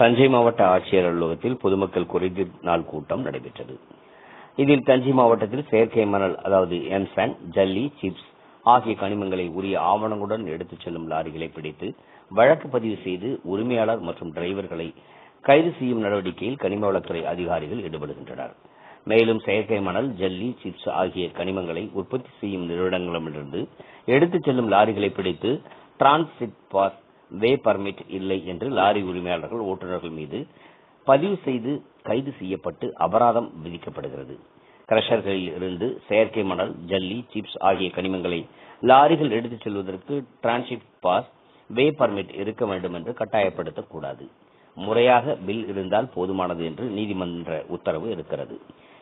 தஞ்சை மாவட்ட ஆட்சியர் அலுவலகத்தில் பொதுமக்கள் குறைதீர் நாள் கூட்டம் நடைபெற்றது. இதில் தஞ்சை மாவட்டத்தில் செயற்கை மணல் அதாவது எம்சாண்ட் ஜல்லி சிப்ஸ் ஆகிய கனிமங்களை உரிய ஆவணங்களுடன் எடுத்துச் செல்லும் லாரிகளை பிடித்து வழக்கு பதிவு செய்து உரிமையாளர் மற்றும் டிரைவர்களை கைது செய்யும் நடவடிக்கையில் கனிம வளத்துறை அதிகாரிகள் ஈடுபடுகின்றனர். மேலும் செயற்கை மணல் ஜல்லி சிப்ஸ் ஆகிய கனிமங்களை உற்பத்தி செய்யும் நிறுவனங்களிடமிருந்து எடுத்துச் செல்லும் லாரிகளை பிடித்து டிரான்சிட் பாஸ் வே பர்மிட் இல்லை என்று லாரி உரிமையாளர்கள் ஓட்டுநர்கள் மீது பதிவு செய்து கைது செய்யப்பட்டு அபராதம் விதிக்கப்படுகிறது. கிரஷர்களில் இருந்து செயற்கை மணல் ஜல்லி சிப்ஸ் ஆகிய கனிமங்களை லாரிகள் எடுத்துச் செல்வதற்கு டிரான்ஷிப் பாஸ் வே பர்மிட் இருக்க வேண்டும் என்று கட்டாயப்படுத்தக்கூடாது முறையாக பில் இருந்தால் போதுமானது என்று நீதிமன்ற உத்தரவு இருக்கிறது.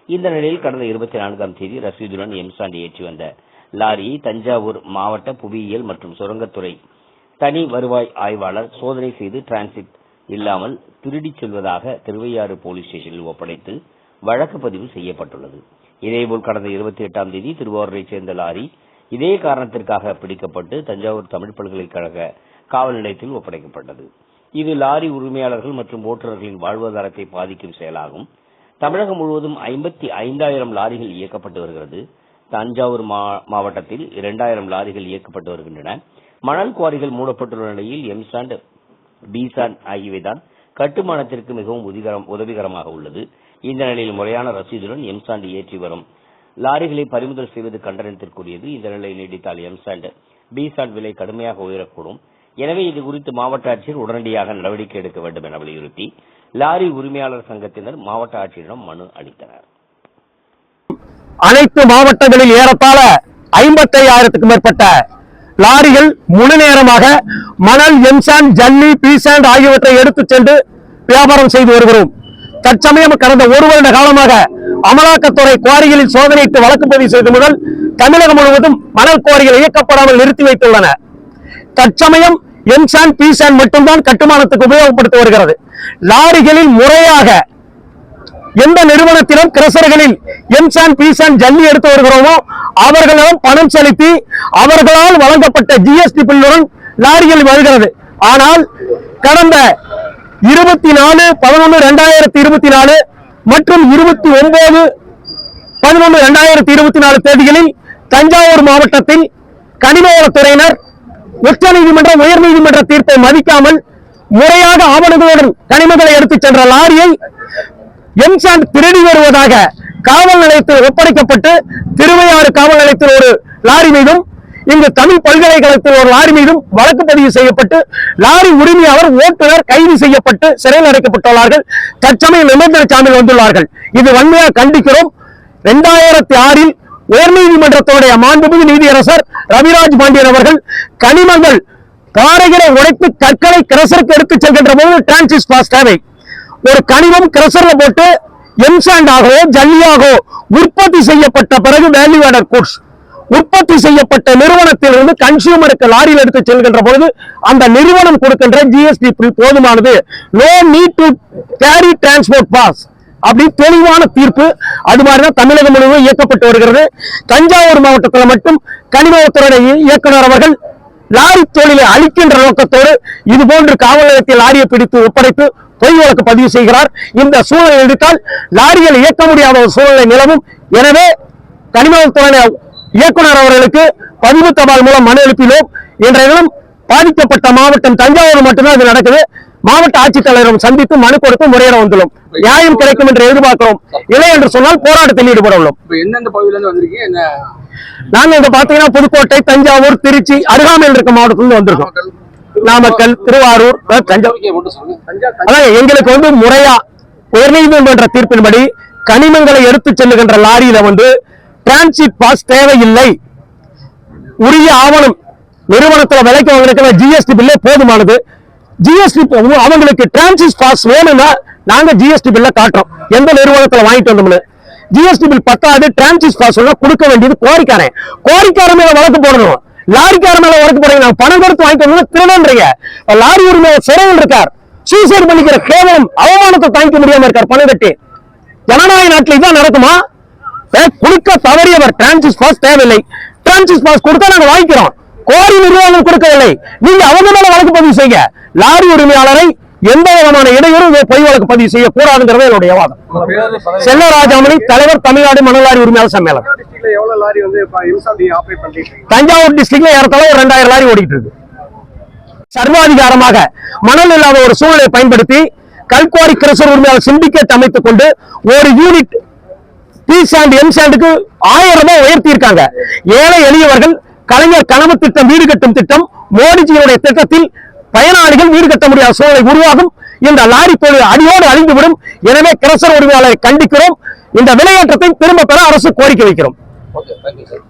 இந்த நிலையில் கடந்த இருபத்தி நான்காம் தேதி ரசீதுடன் எம்சாண்டி ஏற்றி வந்த லாரியை தஞ்சாவூர் மாவட்ட புவியியல் மற்றும் சுரங்கத்துறை தனி வருவாய் ஆய்வாளர் சோதனை செய்து டிரான்சிட் இல்லாமல் திருடிச் செல்வதாக திருவையாறு போலீஸ் ஸ்டேஷனில் ஒப்படைத்து வழக்கு பதிவு செய்யப்பட்டுள்ளது. இதேபோல் கடந்த இருபத்தி எட்டாம் தேதி திருவாரூரைச் சேர்ந்த லாரி இதே காரணத்திற்காக பிடிக்கப்பட்டு தஞ்சாவூர் தமிழ் பல்கலைக்கழக காவல் நிலையத்தில் ஒப்படைக்கப்பட்டது. இது லாரி உரிமையாளர்கள் மற்றும் ஓட்டுநர்களின் வாழ்வாதாரத்தை பாதிக்கும் செயலாகும். தமிழகம் முழுவதும் ஐம்பத்தி ஐந்தாயிரம் லாரிகள் இயக்கப்பட்டு வருகிறது. தஞ்சாவூர் மாவட்டத்தில் இரண்டாயிரம் லாரிகள் இயக்கப்பட்டு வருகின்றன. மணல் குவாரிகள் மூடப்பட்டுள்ள நிலையில் எம்சாண்ட் பிசாண்ட் ஆகியவைதான் கட்டுமானத்திற்கு மிகவும் உதவிகரமாக உள்ளது. இந்த நிலையில் முறையான ரசீதுடன் எம்சாண்ட் ஏற்றி வரும். லாரிகளை பறிமுதல் செய்வது கண்டனத்திற்குரியது. இந்த நிலை நீடித்தால் எம்சாண்ட் பிசாண்ட் விலை கடுமையாக உயரக்கூடும். எனவே இது குறித்து மாவட்ட ஆட்சியர் உடனடியாக நடவடிக்கை எடுக்க வேண்டும் என வலியுறுத்தி லாரி உரிமையாளர் சங்கத்தினர் மாவட்ட ஆட்சியரிடம் மனு அளித்தனர். அனைத்து மாவட்டங்களில் ஏறத்தாழ ஐம்பத்தி ஐயாயிரத்துக்கும் மேற்பட்ட லாரிகள் முழு நேரமாக மணல் எம்சாண்ட் ஜல்லி பீசாண்ட் ஆகியவற்றை எடுத்துச் சென்று வியாபாரம் செய்து வருகிறோம். தற்சமயம் கடந்த ஒரு வருட காலமாக அமலாக்கத்துறை குவாரிகளில் சோதனையிட்டு வழக்கு பதிவு செய்து முதல் தமிழகம் முழுவதும் மணல் குவாரிகள் இயக்கப்படாமல் நிறுத்தி வைத்துள்ளன. தற்சமயம் எம்சாண்ட் பீசாண்ட் மட்டும்தான் கட்டுமானத்துக்கு உபயோகப்படுத்தி வருகிறது. லாரிகளில் முறையாக எந்த நிறுவனத்திலும் கிரசர்களில் எம்சான் பிசான் ஜல்லி எடுத்து வருகிறோமோ அவர்களிடம் பணம் செலுத்தி அவர்களால் வழங்கப்பட்ட ஜிஎஸ்டி பில்லுடன் லாரிகள் வருகிறது. ஆனால் கடந்த இருபத்தி நாலு பதினொன்று ரெண்டாயிரத்தி இருபத்தி நாலு மற்றும் இருபத்தி ஒன்பது பதினொன்று ரெண்டாயிரத்தி இருபத்தி நாலு தேதிகளில் தஞ்சாவூர் மாவட்டத்தில் கனிமவளத்துறையினர் உச்ச நீதிமன்ற உயர் நீதிமன்ற தீர்ப்பை மதிக்காமல் முறையாக ஆவணங்களுடன் கனிமங்களை எடுத்துச் சென்ற லாரியை எம்சாண்ட் திருடி வருவதாக காவல் நிலையத்தில் ஒப்படைக்கப்பட்டு திருவையாறு காவல் நிலையத்தில் ஒரு லாரி மீதும் இங்கு தமிழ் பல்கலைக்கழகத்தில் ஒரு லாரி மீதும் வழக்கு பதிவு செய்யப்பட்டு லாரி உரிமையாளர் ஓட்டுநர் கைது செய்யப்பட்டு சிறையில் அடைக்கப்பட்டுள்ளார்கள். தற்சமயம் நிபந்தனை சாமியில் வந்துள்ளார்கள். இது வன்மையாக கண்டிக்கிறோம். இரண்டாயிரத்தி ஆறில் உயர்நீதிமன்றத்தோடைய மாண்புமிகு நீதியரசர் ரவிராஜ் பாண்டியன் அவர்கள் கனிமங்கள் பாறைகளை உடைத்து கற்களை கிரசருக்கு எடுத்துச் செல்கின்ற போது டிரான்சிஸ் பாஸ் தேவை ஒரு கனிமம் கிரசர்ல போட்டு எம்சாண்டாகவோ ஜல்லியாகவோ உற்பத்தி செய்யப்பட்ட பிறகு வேல்யூ ஆடர் கூட்ஸ் உற்பத்தி செய்யப்பட்ட நிறுவனத்திலிருந்து கன்சியூமருக்கு லாரியில் எடுத்து செல்கின்ற பொழுது அந்த நிறுவனம் கொடுக்கின்ற ஜிஎஸ்டி போதுமானது. No need to carry transport pass அப்படி தெளிவான தீர்ப்பு. அது மாதிரிதான் தமிழகம் முழுவதும் இயக்கப்பட்டு வருகிறது. தஞ்சாவூர் மாவட்டத்தில் மட்டும் கனிமத்துறை இயக்குனர் அவர்கள் லாரி தொழிலை அழிக்கின்ற நோக்கத்தோடு இது போன்று காவல் நிலையத்தில் லாரியை பிடித்து ஒப்படைத்து பொய் வழக்கு பதிவு செய்கிறார். இந்த சூழலை எடுத்தால் லாரிகள் இயக்க முடியாத ஒரு சூழ்நிலை நிலவும். எனவே கனிமத்துறை இயக்குனர் அவர்களுக்கு பதிவு தபால் மூலம் மனு எழுப்பினோம் இன்றைய தினம் பாதிக்கப்பட்ட மாவட்டம் தஞ்சாவூர் மட்டும்தான் இது நடக்குது. மாவட்ட ஆட்சித்தலைவரும் சந்தித்து மனு கொடுத்து முறையிட வந்துள்ளோம். நியாயம் கிடைக்கும் என்று எதிர்பார்க்கிறோம். இல்லை என்று சொன்னால் போராட்டத்தில் ஈடுபட உள்ளோம். நாங்க இங்க பாத்தீங்கன்னா புதுக்கோட்டை தஞ்சாவூர் திருச்சி அருகாமையில் இருக்க மாவட்டத்திலிருந்து வந்திருக்கோம். நாமக்கல் திருவாரூர் அதான் எங்களுக்கு வந்து முறையா உயர்நீதிமன்ற தீர்ப்பின்படி கனிமங்களை எடுத்துச் செல்லுகின்ற லாரியில வந்து டிரான்சிட் பாஸ் தேவையில்லை. உரிய ஆவணம் நிறுவனத்துல விலைக்கு வாங்கிருக்கிற ஜிஎஸ்டி பில்லே போதுமானது. ஜிஎஸ்டி அவங்களுக்கு டிரான்சிஸ் பாஸ் வேணும்னா நாங்க ஜிஎஸ்டி பில்ல காட்டுறோம். எந்த நிறுவனத்துல வாங்கிட்டு வந்தோம்னு. ஜிஎஸ்டி பில் பத்தாது டிரான்சிஸ் பாஸ் கொடுக்க வேண்டியது கோரிக்காரன். கோரிக்காரன் மேல வழக்கு போடணும். லாரிக்கார மேல வழக்கு போடுறீங்க. நாங்க பணம் கொடுத்து வாங்கிட்டு வந்தோம்னா திருடன்றீங்க. லாரி உரிமை சிறையில் இருக்கார். சூசைட் பண்ணிக்கிற கேவலம் அவமானத்தை தாங்கிக்க முடியாம இருக்கார் பணம் கட்டி. ஜனநாயக நாட்டில் இதான் நடக்குமா? கொடுக்க தவறியவர். டிரான்சிஸ் பாஸ் தேவையில்லை. டிரான்சிஸ் பாஸ் கொடுத்தா நாங்க வாங்கிக்கிறோம். கோரி நிர்வாகம் கொடுக்கவில்லை. நீங்க அவங்க மேல வழக்கு பதிவு செய்ய லாரி உரிமையாளரை எந்த விதமான இடையூறும் பொய் வழக்கு பதிவு செய்யக்கூடாதுங்கிறது என்னுடைய வாதம். செல்வராஜாமணி தலைவர் தமிழ்நாடு மணலாரி உரிமையாளர் சம்மேளனம். தஞ்சாவூர் டிஸ்ட்ரிக்ட்ல ஏறத்தாழ ஒரு ரெண்டாயிரம் லாரி ஓடிட்டு இருக்கு. சர்வாதிகாரமாக மணல் இல்லாத ஒரு சூழலை பயன்படுத்தி கல்குவாரி கிரசர் உரிமையாளர் சிண்டிகேட் அமைத்துக் கொண்டு ஒரு யூனிட் பி சாண்ட் எம் சாண்டுக்கு ஆயிரம் ரூபாய் உயர்த்தி இருக்காங்க ஏழை எளியவர்கள் கலைஞர் கனவு திட்டம் வீடு கட்டும் திட்டம் மோடிஜியுடைய திட்டத்தில் பயனாளிகள் வீடு கட்ட முடியாத சூழலை உருவாகும். இந்த லாரி தொழில் அடியோடு அழிந்துவிடும். எனவே கிரசர் உரிமையாளரை கண்டிக்கிறோம். இந்த விலையேற்றத்தை திரும்ப பெற அரசு கோரிக்கை வைக்கிறோம். Okay thank you sir